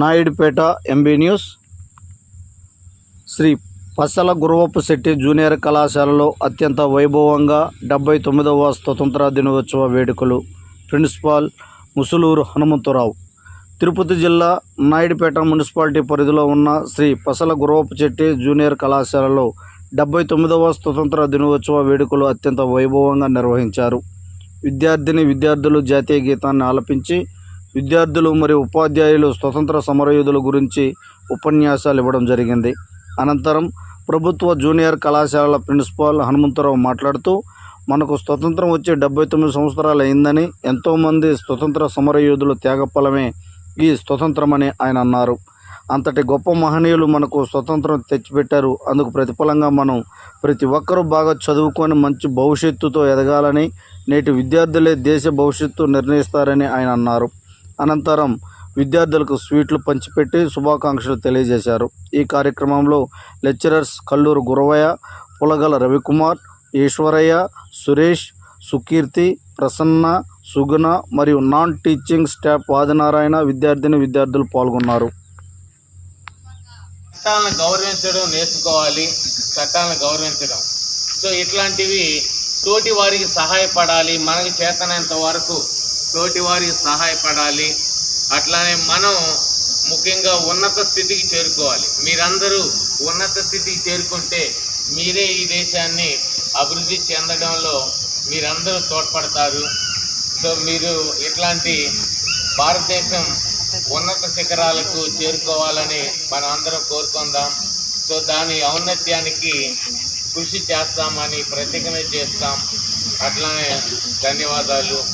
Naidupeta MB news. Sri Pasala Guruvappa Shetty junior కళాశాలలో అత్యంత వైభవంగా డెబ్బై తొమ్మిదవ స్వతంత్ర దినోత్సవ వేడుకలు ప్రిన్సిపాల్ ముసులూరు హనుమంతరావు. తిరుపతి జిల్లా నాయుడుపేట మున్సిపాలిటీ పరిధిలో ఉన్న శ్రీ పసల గురవప్పు జూనియర్ కళాశాలలో డెబ్బై తొమ్మిదవ స్వతంత్ర దినోత్సవ వేడుకలు అత్యంత వైభవంగా నిర్వహించారు. విద్యార్థిని విద్యార్థులు జాతీయ గీతాన్ని ఆలపించి విద్యార్థులు మరియు ఉపాధ్యాయులు స్వతంత్ర సమరయోధుల గురించి ఉపన్యాసాలు ఇవ్వడం జరిగింది. అనంతరం ప్రభుత్వ జూనియర్ కళాశాలల ప్రిన్సిపాల్ హనుమంతరావు మాట్లాడుతూ మనకు స్వతంత్రం వచ్చి డెబ్బై తొమ్మిది సంవత్సరాలు అయిందని ఎంతోమంది స్వతంత్ర సమరయోధుల త్యాగఫలమే ఈ స్వతంత్రమని ఆయన అన్నారు. అంతటి గొప్ప మహనీయులు మనకు స్వతంత్రం తెచ్చిపెట్టారు. అందుకు ప్రతిఫలంగా మనం ప్రతి ఒక్కరూ బాగా చదువుకొని మంచి భవిష్యత్తుతో ఎదగాలని నేటి విద్యార్థులే దేశ భవిష్యత్తు నిర్ణయిస్తారని ఆయన అన్నారు. అనంతరం విద్యార్థులకు స్వీట్లు పంచిపెట్టి శుభాకాంక్షలు తెలియజేశారు. ఈ కార్యక్రమంలో లెక్చరర్స్ కల్లూరు గురవయ్య పులగల రవికుమార్ ఈశ్వరయ్య సురేష్ సుకీర్తి ప్రసన్న సుగుణ మరియు నాన్ టీచింగ్ స్టాఫ్ ఆదినారాయణ విద్యార్థిని విద్యార్థులు పాల్గొన్నారు. చట్టాలను గౌరవించడం నేర్చుకోవాలి. చట్టాలను గౌరవించడం. సో ఇట్లాంటివి తోటి వారికి సహాయపడాలి. మనకి చేతనంత వరకు తోటి వారికి సహాయపడాలి. అట్లానే మనం ముఖ్యంగా ఉన్నత స్థితికి చేరుకోవాలి. మీరందరూ ఉన్నత స్థితికి చేరుకుంటే మీరే ఈ దేశాన్ని అభివృద్ధి చెందడంలో మీరందరూ తోడ్పడతారు. సో మీరు ఇట్లాంటి భారతదేశం ఉన్నత శిఖరాలకు చేరుకోవాలని మనం అందరం కోరుకుందాం. సో దాని ఔన్నత్యానికి కృషి చేస్తామని ప్రతిజ్ఞ చేస్తాం. అట్లానే ధన్యవాదాలు.